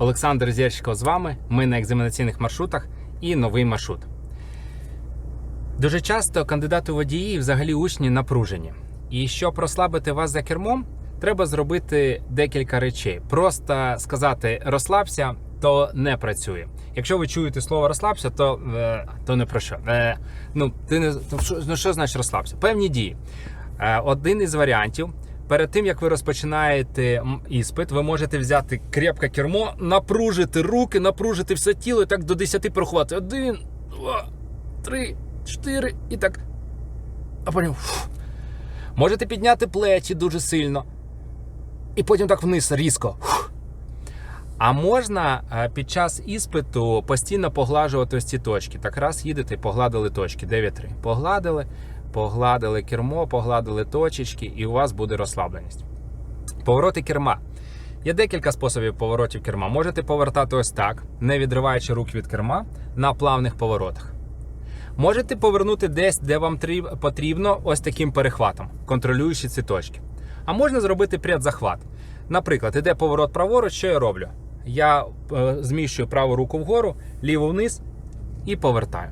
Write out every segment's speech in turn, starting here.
Олександр Зєрчко з вами. Ми на екзаменаційних маршрутах і новий маршрут. Дуже часто кандидати водії, взагалі учні, напружені. І щоб розслабити вас за кермом, треба зробити декілька речей. Просто сказати розслабся, то не працює. Якщо ви чуєте слово розслабся, то, е, то не про що. Е, ну, ти не ну, що, ну, що значить розслабся? Певні дії. Е, один із варіантів. Перед тим як ви розпочинаєте іспит, ви можете взяти крепке кермо, напружити руки, напружити все тіло і так до 10 порахувати. Один, два, три, чотири і так. А потім. фу. Можете підняти плечі дуже сильно. І потім так вниз різко. Фу. А можна е, під час іспиту постійно поглажувати ось ці точки. Так раз їдете погладили точки. 9-3. Погладили, погладили кермо, погладили точечки, і у вас буде розслабленість. Повороти керма. Є декілька способів поворотів керма. Можете повертати ось так, не відриваючи рук від керма на плавних поворотах. Можете повернути десь, де вам потрібно, ось таким перехватом, контролюючи ці точки. А можна зробити предзахват. Наприклад, іде поворот праворуч, що я роблю? Я е, зміщую праву руку вгору, ліву вниз і повертаю.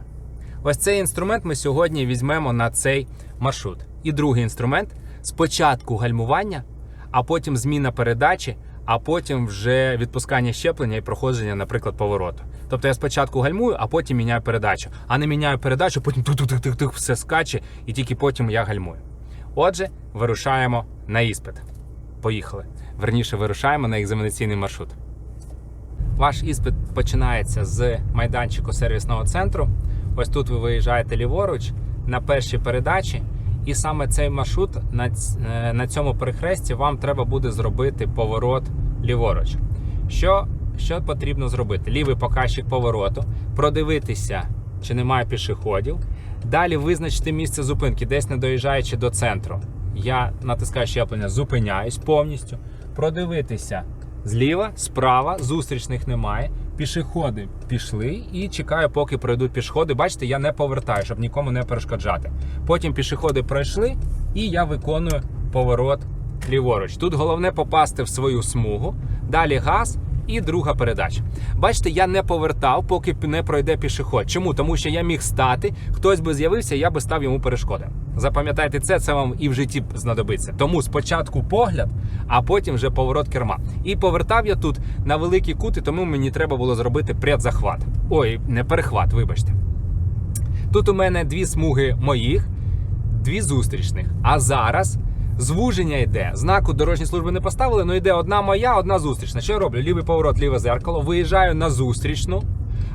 Ось цей інструмент ми сьогодні візьмемо на цей маршрут. І другий інструмент спочатку гальмування, а потім зміна передачі, а потім вже відпускання щеплення і проходження, наприклад, повороту. Тобто я спочатку гальмую, а потім міняю передачу. А не міняю передачу, потім тух-тух-тух-тух все скаче, і тільки потім я гальмую. Отже, вирушаємо на іспит. Поїхали. Верніше, вирушаємо на екзаменаційний маршрут. Ваш іспит починається з майданчику сервісного центру. Ось тут ви виїжджаєте ліворуч на першій передачі, і саме цей маршрут на, е, на цьому перехресті вам треба буде зробити поворот ліворуч. Що, що потрібно зробити? Лівий показчик повороту, продивитися, чи немає пішоходів. Далі визначити місце зупинки, десь не доїжджаючи до центру. Я натискаю щеплення, зупиняюсь повністю. Продивитися зліва, справа, зустрічних немає. Пішоходи пішли і чекаю, поки пройдуть пішоходи. Бачите, я не повертаю, щоб нікому не перешкоджати. Потім пішоходи пройшли, і я виконую поворот ліворуч. Тут головне попасти в свою смугу, далі газ і друга передача. Бачите, я не повертав, поки не пройде пішоход. Чому? Тому що я міг стати, хтось би з'явився, я би став йому перешкоди. Запам'ятайте це, це вам і в житті знадобиться. Тому спочатку погляд, а потім вже поворот керма. І повертав я тут на великий кут, і тому мені треба було зробити предзахват. Ой, не перехват, вибачте. Тут у мене дві смуги моїх, дві зустрічних. А зараз звуження йде. Знаку дорожньої служби не поставили, але йде одна моя, одна зустрічна. Що я роблю? Лівий поворот, ліве зеркало, виїжджаю на зустрічну,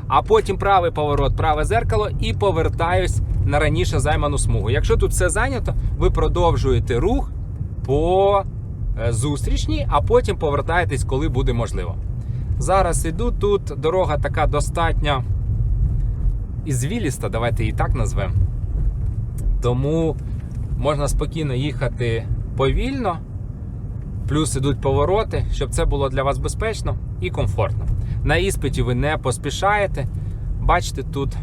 а потім правий поворот, праве зеркало і повертаюсь на раніше займану смугу. Якщо тут все зайнято, ви продовжуєте рух по е, зустрічній, а потім повертаєтесь, коли буде можливо. Зараз іду тут дорога така достатньо ізвіліста, давайте її так назвемо. Тому можна спокійно їхати повільно, плюс ідуть повороти, щоб це було для вас безпечно і комфортно. На іспиті ви не поспішаєте. Бачите, тут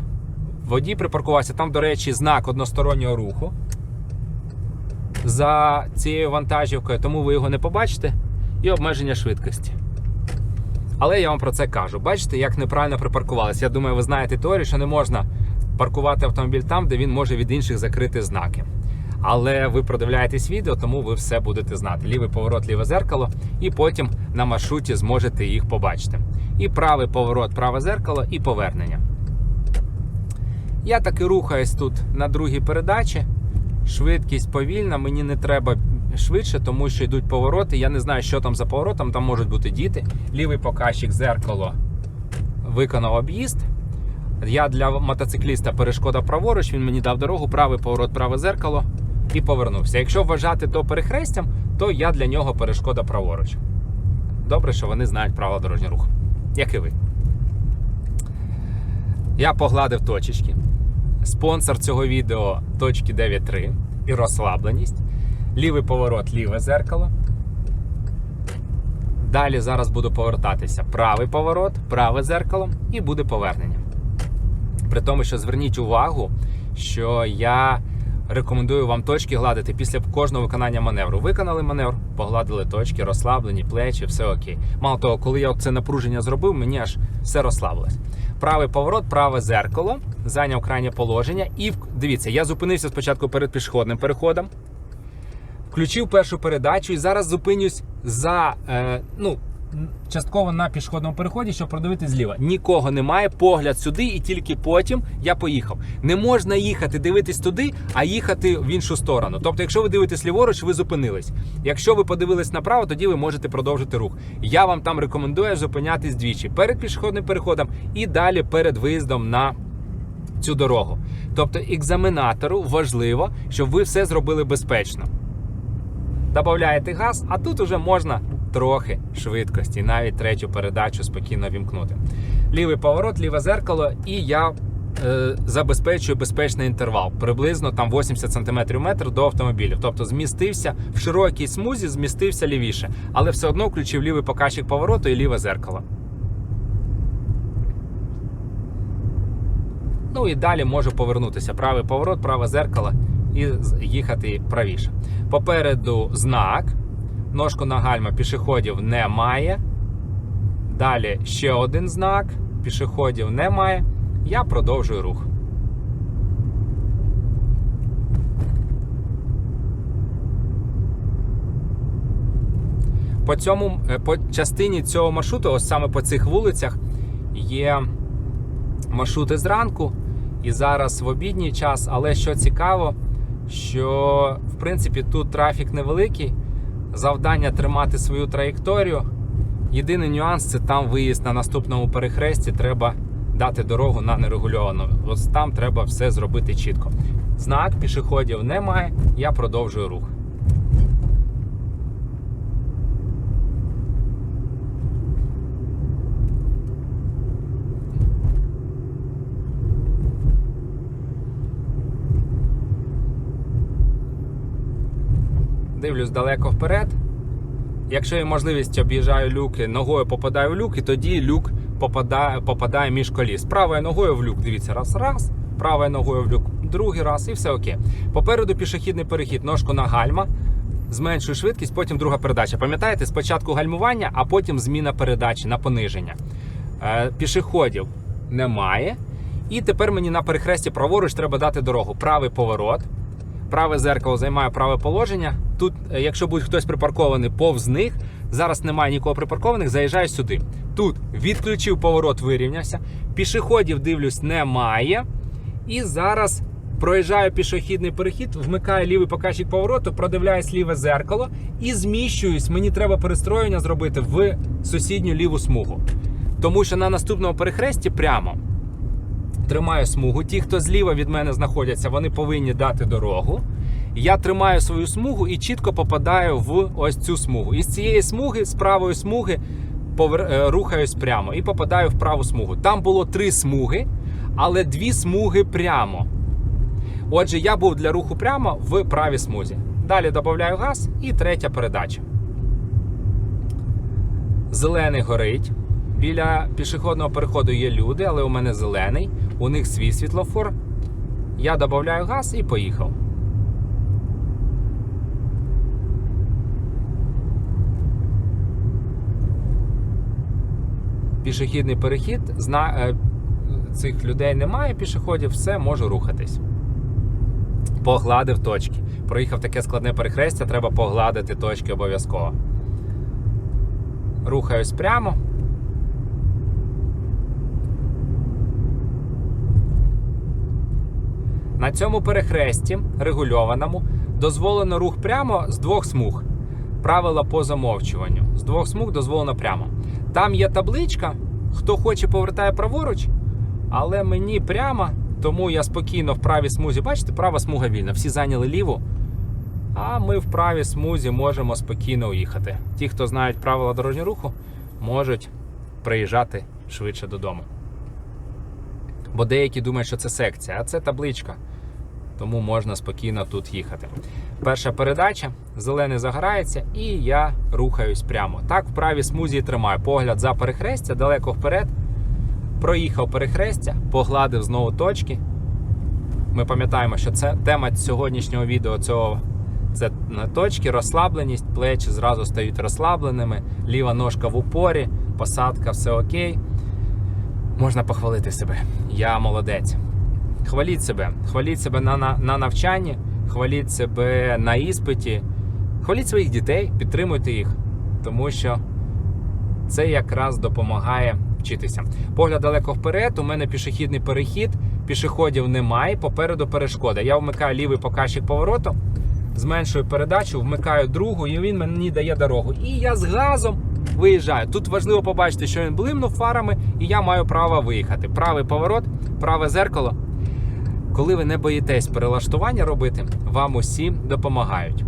водій припаркувався. Там, до речі, знак одностороннього руху за цією вантажівкою, тому ви його не побачите, і обмеження швидкості. Але я вам про це кажу. Бачите, як неправильно припаркувалися. Я думаю, ви знаєте теорію, що не можна паркувати автомобіль там, де він може від інших закрити знаки. Але ви продивляєтесь відео, тому ви все будете знати. Лівий поворот, ліве зеркало, і потім на маршруті зможете їх побачити. І правий поворот, праве зеркало, і повернення. Я таки рухаюсь тут на другій передачі. Швидкість повільна, мені не треба швидше, тому що йдуть повороти. Я не знаю, що там за поворотом, там можуть бути діти. Лівий показчик зеркало виконав об'їзд. Я для мотоцикліста перешкода праворуч, він мені дав дорогу, правий поворот, праве зеркало і повернувся. Якщо вважати то перехрестям, то я для нього перешкода праворуч. Добре, що вони знають правила дорожнього руху, як і ви. Я погладив точечки. Спонсор цього відео точки 9.3 і розслабленість. Лівий поворот, ліве зеркало. Далі зараз буду повертатися. Правий поворот, праве зеркало і буде повернення. При тому, що зверніть увагу, що я рекомендую вам точки гладити після кожного виконання маневру. Виконали маневр, погладили точки, розслаблені, плечі, все окей. Мало того, коли я це напруження зробив, мені аж все розслабилось. Правий поворот, праве зеркало, зайняв крайнє положення. І дивіться, я зупинився спочатку перед пішохідним переходом. Включив першу передачу і зараз зупинюсь за е, ну, частково на пішохідному переході, щоб продивитись зліва. Нікого немає, погляд сюди, і тільки потім я поїхав. Не можна їхати, дивитись туди, а їхати в іншу сторону. Тобто, якщо ви дивитесь ліворуч, ви зупинились. Якщо ви подивились направо, тоді ви можете продовжити рух. Я вам там рекомендую зупинятись двічі перед пішохідним переходом і далі перед виїздом на цю дорогу. Тобто, екзаменатору важливо, щоб ви все зробили безпечно. Додаєте газ, а тут уже можна трохи швидкості, навіть третю передачу спокійно вімкнути. Лівий поворот, ліве зеркало, і я е, забезпечую безпечний інтервал. Приблизно там 80 см метр до автомобілів. Тобто змістився в широкій смузі, змістився лівіше, але все одно включив лівий показчик повороту і ліве зеркало. Ну і далі можу повернутися. Правий поворот, праве зеркало і їхати правіше. Попереду знак. Ножку на гальма пішоходів немає. Далі ще один знак. Пішоходів немає. Я продовжую рух. По цьому е, по частині цього маршруту, ось саме по цих вулицях, є маршрути зранку і зараз в обідній час. Але що цікаво, що в принципі тут трафік невеликий, завдання тримати свою траєкторію. Єдиний нюанс це там виїзд на наступному перехресті. Треба дати дорогу на нерегульовану. Ось там треба все зробити чітко. Знак пішоходів немає. Я продовжую рух. Дивлюсь далеко вперед. Якщо є можливість, об'їжджаю люки, ногою попадаю в люк, і тоді люк попадає, попадає між коліс. Правою ногою в люк, дивіться, раз, раз, правою ногою в люк, другий раз, і все окей. Попереду пішохідний перехід, ножку на гальма, зменшую швидкість, потім друга передача. Пам'ятаєте, спочатку гальмування, а потім зміна передачі на пониження. Е, пішоходів немає. І тепер мені на перехресті праворуч треба дати дорогу. Правий поворот. Праве зеркало займає праве положення. Тут, е, якщо буде хтось припаркований повз них, зараз немає нікого припаркованих, заїжджаю сюди. Тут відключив поворот, вирівнявся. Пішоходів дивлюсь, немає. І зараз проїжджаю пішохідний перехід, вмикаю лівий показчик повороту, продивляюсь ліве зеркало і зміщуюсь. Мені треба перестроєння зробити в сусідню ліву смугу. Тому що на наступному перехресті прямо тримаю смугу. Ті, хто зліва від мене знаходяться, вони повинні дати дорогу. Я тримаю свою смугу і чітко попадаю в ось цю смугу. І з цієї смуги, з правої смуги, повер... е, рухаюсь прямо і попадаю в праву смугу. Там було три смуги, але дві смуги прямо. Отже, я був для руху прямо в правій смузі. Далі додаю газ і третя передача. Зелений горить. Біля пішохідного переходу є люди, але у мене зелений. У них свій світлофор. Я додаю газ і поїхав. Пішохідний перехід. Зна... е, Цих людей немає, пішоходів, все, можу рухатись. Погладив точки. Проїхав таке складне перехрестя, треба погладити точки обов'язково. Рухаюсь прямо. На цьому перехресті регульованому дозволено рух прямо з двох смуг. Правила по замовчуванню. З двох смуг дозволено прямо. Там є табличка, хто хоче повертає праворуч, але мені прямо, тому я спокійно в правій смузі. Бачите, права смуга вільна. Всі зайняли ліву. А ми в правій смузі можемо спокійно уїхати. Ті, хто знають правила дорожнього руху, можуть приїжджати швидше додому. Бо деякі думають, що це секція, а це табличка. Тому можна спокійно тут їхати. Перша передача, зелений загорається, і я рухаюсь прямо. Так, в правій смузі тримаю погляд за перехрестя, далеко вперед. Проїхав перехрестя, погладив знову точки. Ми пам'ятаємо, що це тема сьогоднішнього відео цього це точки, розслабленість, плечі зразу стають розслабленими, ліва ножка в упорі, посадка, все окей. Можна похвалити себе. Я молодець. Хваліть себе, хваліть себе на, на, на навчанні, хваліть себе на іспиті, хваліть своїх дітей, підтримуйте їх, тому що це якраз допомагає вчитися. Погляд далеко вперед. У мене пішохідний перехід, пішоходів немає, попереду перешкода. Я вмикаю лівий показчик повороту, зменшую передачу, вмикаю другу, і він мені дає дорогу. І я з газом виїжджаю. Тут важливо побачити, що він блимнув фарами, і я маю право виїхати. Правий поворот, праве зеркало. Коли ви не боїтесь перелаштування робити, вам усі допомагають.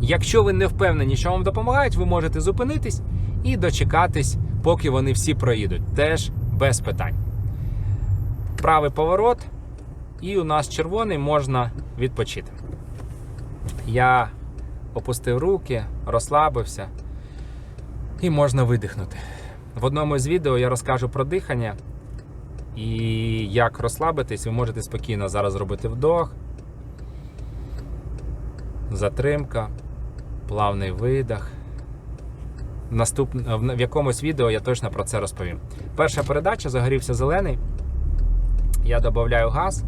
Якщо ви не впевнені, що вам допомагають, ви можете зупинитись і дочекатись, поки вони всі проїдуть. Теж без питань. Правий поворот, і у нас червоний можна відпочити. Я опустив руки, розслабився і можна видихнути. В одному з відео я розкажу про дихання і як розслабитись. Ви можете спокійно зараз зробити вдох, затримка, плавний видих. Наступ... В якомусь відео я точно про це розповім. Перша передача загорівся зелений. Я додаю газ.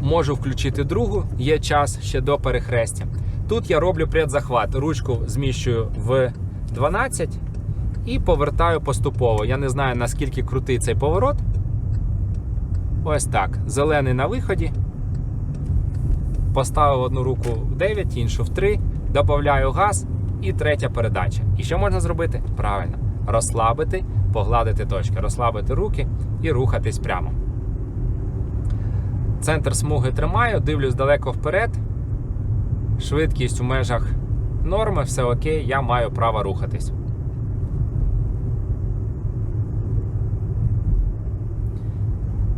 Можу включити другу, є час ще до перехрестя. Тут я роблю предзахват. Ручку зміщую в 12 і повертаю поступово. Я не знаю наскільки крутий цей поворот. Ось так. Зелений на виході. Поставив одну руку в 9, іншу в 3, додаю газ і третя передача. І що можна зробити? Правильно, розслабити, погладити точки, розслабити руки і рухатись прямо. Центр смуги тримаю, дивлюсь далеко вперед. Швидкість у межах норми, все окей, я маю право рухатись.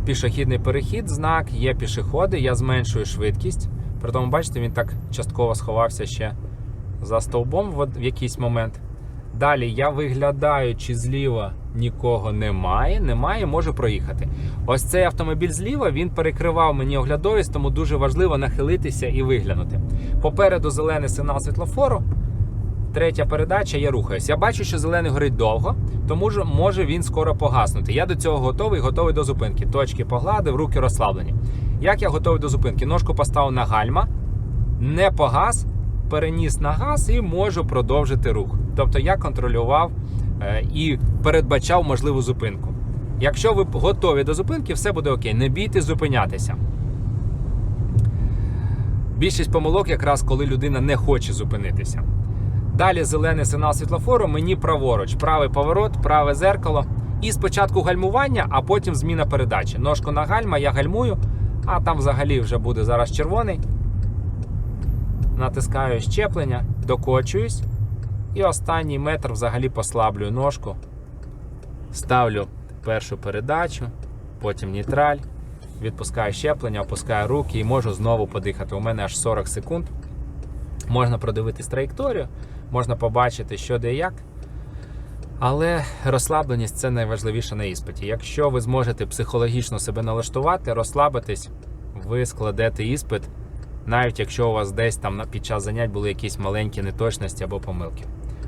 Пішохідний перехід, знак, є пішоходи, я зменшую швидкість. При тому, бачите, він так частково сховався ще за стовбом в якийсь момент. Далі я виглядаю, чи зліва нікого немає. Немає, можу проїхати. Ось цей автомобіль зліва він перекривав мені оглядовість, тому дуже важливо нахилитися і виглянути. Попереду зелений сигнал світлофору. Третя передача, я рухаюсь. Я бачу, що зелений горить довго, тому ж може він скоро погаснути. Я до цього готовий, готовий до зупинки. Точки погладив, руки розслаблені. Як я готовий до зупинки? Ножку поставив на гальма, не погас, переніс на газ і можу продовжити рух. Тобто я контролював е, і передбачав можливу зупинку. Якщо ви готові до зупинки, все буде окей. Не бійтесь зупинятися. Більшість помилок якраз коли людина не хоче зупинитися. Далі зелений сигнал світлофору, мені праворуч, правий поворот, праве зеркало. І спочатку гальмування, а потім зміна передачі. Ножку на гальма, я гальмую, а там взагалі вже буде зараз червоний. Натискаю щеплення, докочуюсь. І останній метр взагалі послаблюю ножку. Ставлю першу передачу, потім нейтраль, відпускаю щеплення, опускаю руки і можу знову подихати. У мене аж 40 секунд. Можна продивитись траєкторію, можна побачити, що де як. Але розслабленість це найважливіше на іспиті. Якщо ви зможете психологічно себе налаштувати, розслабитись, ви складете іспит, навіть якщо у вас десь там під час занять були якісь маленькі неточності або помилки.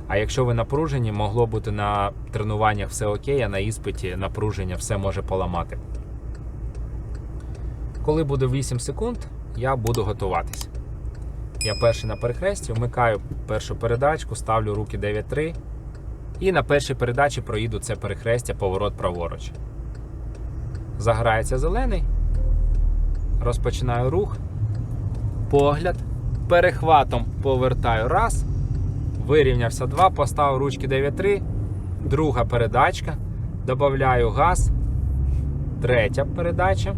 А якщо ви напружені, могло бути на тренуваннях все окей, а на іспиті напруження все може поламати. Коли буде 8 секунд, я буду готуватись. Я перший на перехресті, вмикаю першу передачку, ставлю руки 9-3. І на першій передачі проїду це перехрестя, поворот праворуч. Заграється зелений. Розпочинаю рух. Погляд. Перехватом повертаю раз. Вирівнявся 2, поставив ручки 9-3. Друга передачка. Добавляю газ. Третя передача.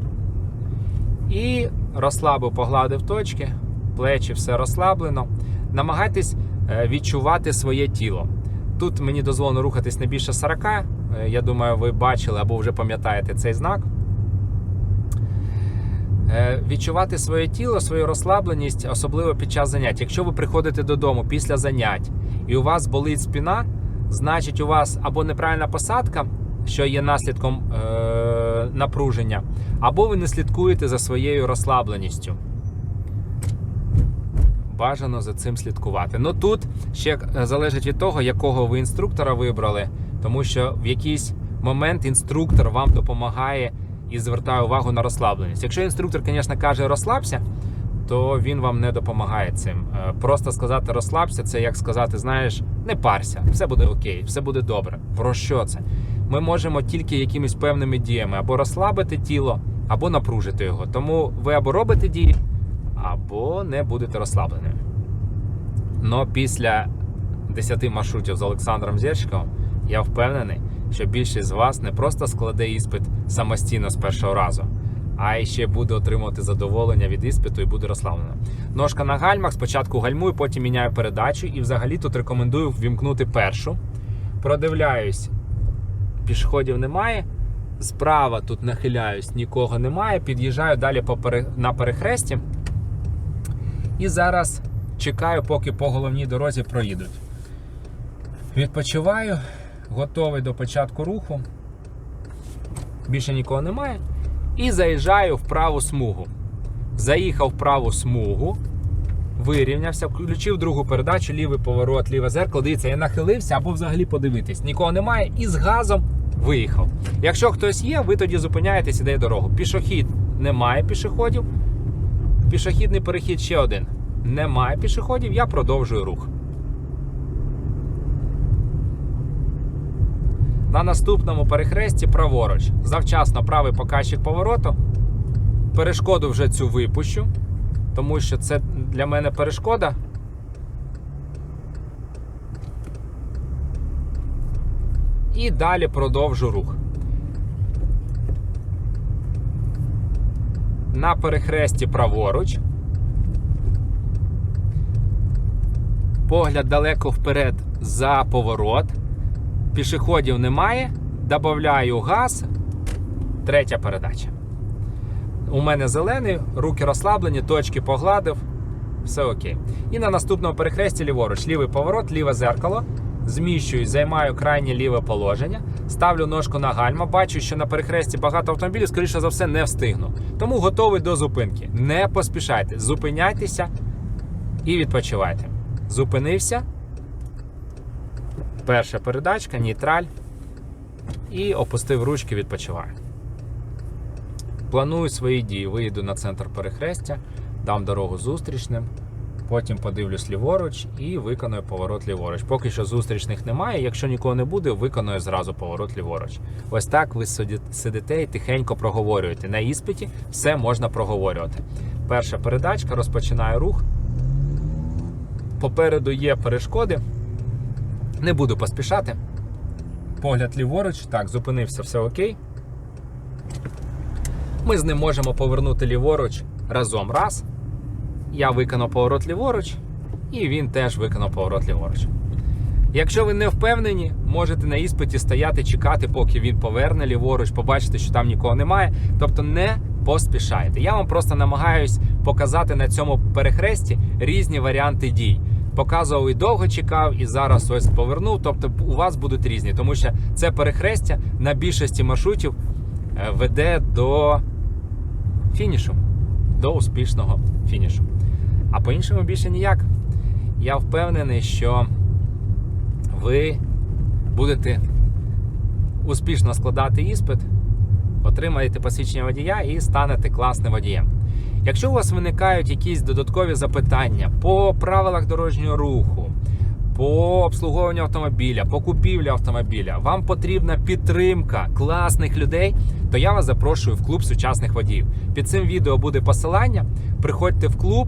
І розслабив, погладив точки. Плечі все розслаблено. Намагайтесь е, відчувати своє тіло. Тут мені дозволено рухатись не більше 40. Е, Я думаю, ви бачили або вже пам'ятаєте цей знак. Е, Відчувати своє тіло, свою розслабленість, особливо під час занять. Якщо ви приходите додому після занять і у вас болить спина, значить у вас або неправильна посадка, що є наслідком е, напруження, або ви не слідкуєте за своєю розслабленістю. Бажано за цим слідкувати. Ну тут ще е, залежить від того, якого ви інструктора вибрали, тому що в якийсь момент інструктор вам допомагає і звертає увагу на розслабленість. Якщо інструктор, звісно, каже розслабся, то він вам не допомагає цим. Е, Просто сказати розслабся, це як сказати, знаєш, не парся, все буде окей, все буде добре. Про що це? Ми можемо тільки якимись певними діями або розслабити тіло, або напружити його. Тому ви або робите дії, або не будете розслабленими. Но після 10 маршрутів з Олександром Зєрчиковим я впевнений, що більшість з вас не просто складе іспит самостійно з першого разу, а ще буде отримувати задоволення від іспиту і буде розслаблено. Ножка на гальмах, спочатку гальмую, потім міняю передачу, і взагалі тут рекомендую ввімкнути першу. Продивляюсь, пішоходів немає. Справа тут нахиляюсь, нікого немає. Під'їжджаю далі на перехресті. І зараз чекаю, поки по головній дорозі проїдуть. Відпочиваю, готовий до початку руху. Більше нікого немає. І заїжджаю в праву смугу. Заїхав в праву смугу, вирівнявся, включив другу передачу, лівий поворот, ліве зеркало. Дивіться, я нахилився або взагалі подивитись. Нікого немає і з газом виїхав. Якщо хтось є, ви тоді зупиняєтесь і дає дорогу. Пішохід немає пішоходів. Пішохідний перехід ще один. Немає пішоходів, я продовжую рух. На наступному перехресті праворуч. Завчасно правий показчик повороту. Перешкоду вже цю випущу, тому що це для мене перешкода. І далі продовжу рух. На перехресті праворуч. Погляд далеко вперед за поворот. Пішоходів немає. Добавляю газ. Третя передача. У мене зелений, руки розслаблені, точки погладив. Все окей. І на наступному перехресті ліворуч. Лівий поворот, ліве зеркало. Зміщуюсь, займаю крайнє ліве положення, ставлю ножку на гальма. Бачу, що на перехресті багато автомобілів, скоріше за все, не встигну. Тому готовий до зупинки. Не поспішайте, зупиняйтеся і відпочивайте. Зупинився. Перша передачка, нейтраль. І опустив ручки, відпочиваю. Планую свої дії. Виїду на центр перехрестя, дам дорогу зустрічним, потім подивлюсь ліворуч і виконую поворот ліворуч. Поки що зустрічних немає. Якщо нікого не буде, виконую зразу поворот ліворуч. Ось так ви сидите і тихенько проговорюєте. На іспиті все можна проговорювати. Перша передачка, розпочинаю рух. Попереду є перешкоди. Не буду поспішати. Погляд ліворуч. Так, зупинився, все окей. Ми з ним можемо повернути ліворуч разом. Раз. Я виконав поворот ліворуч, і він теж виконав поворот ліворуч. Якщо ви не впевнені, можете на іспиті стояти, чекати, поки він поверне ліворуч, побачите, що там нікого немає. Тобто не поспішайте. Я вам просто намагаюсь показати на цьому перехресті різні варіанти дій. Показував і довго чекав, і зараз ось повернув. Тобто у вас будуть різні, тому що це перехрестя на більшості маршрутів е, веде до фінішу, до успішного фінішу. А по-іншому більше ніяк. Я впевнений, що ви будете успішно складати іспит, отримаєте посвідчення водія і станете класним водієм. Якщо у вас виникають якісь додаткові запитання по правилах дорожнього руху, по обслуговуванню автомобіля, по купівлі автомобіля, вам потрібна підтримка класних людей, то я вас запрошую в клуб сучасних водіїв. Під цим відео буде посилання. Приходьте в клуб.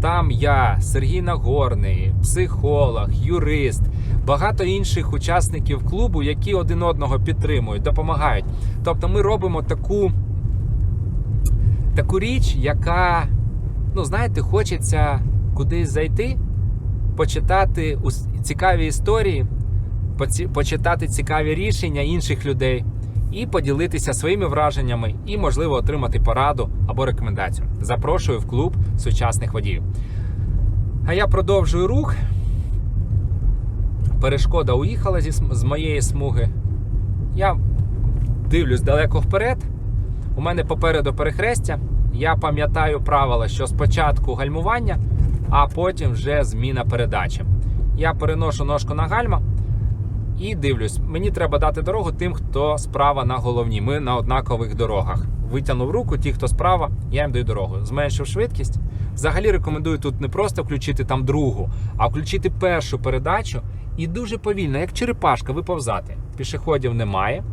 Там я, Сергій Нагорний, психолог, юрист, багато інших учасників клубу, які один одного підтримують, допомагають. Тобто ми робимо таку, таку річ, яка, ну знаєте, хочеться кудись зайти, почитати цікаві історії, почитати цікаві рішення інших людей і поділитися своїми враженнями, і, можливо, отримати пораду або рекомендацію. Запрошую в клуб сучасних водіїв. А я продовжую рух. Перешкода уїхала зі, з моєї смуги. Я дивлюсь далеко вперед, У мене попереду перехрестя. Я пам'ятаю правила, що спочатку гальмування, а потім вже зміна передачі. Я переношу ножку на гальма і дивлюсь, мені треба дати дорогу тим, хто справа на головній. Ми на однакових дорогах. Витягнув руку, ті, хто справа, я їм даю дорогу. Зменшив швидкість. Взагалі рекомендую тут не просто включити там другу, а включити першу передачу і дуже повільно, як черепашка, виповзати. Пішоходів немає.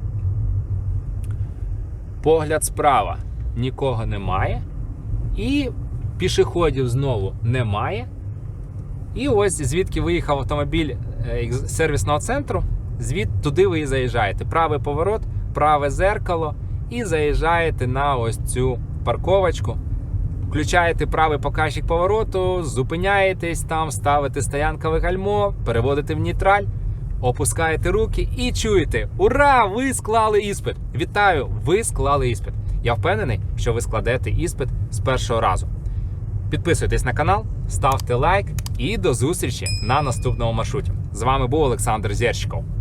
Погляд справа нікого немає. І пішоходів знову немає. І ось звідки виїхав автомобіль е, сервісного центру, звід туди ви і заїжджаєте. Правий поворот, праве зеркало, і заїжджаєте на ось цю парковочку. Включаєте правий показчик повороту, зупиняєтесь там, ставите стоянкове гальмо, переводите в нейтраль, опускаєте руки і чуєте: Ура! Ви склали іспит! Вітаю! Ви склали іспит! Я впевнений, що ви складете іспит з першого разу. Підписуйтесь на канал, ставте лайк і до зустрічі на наступному маршруті. З вами був Олександр Зєрщиков.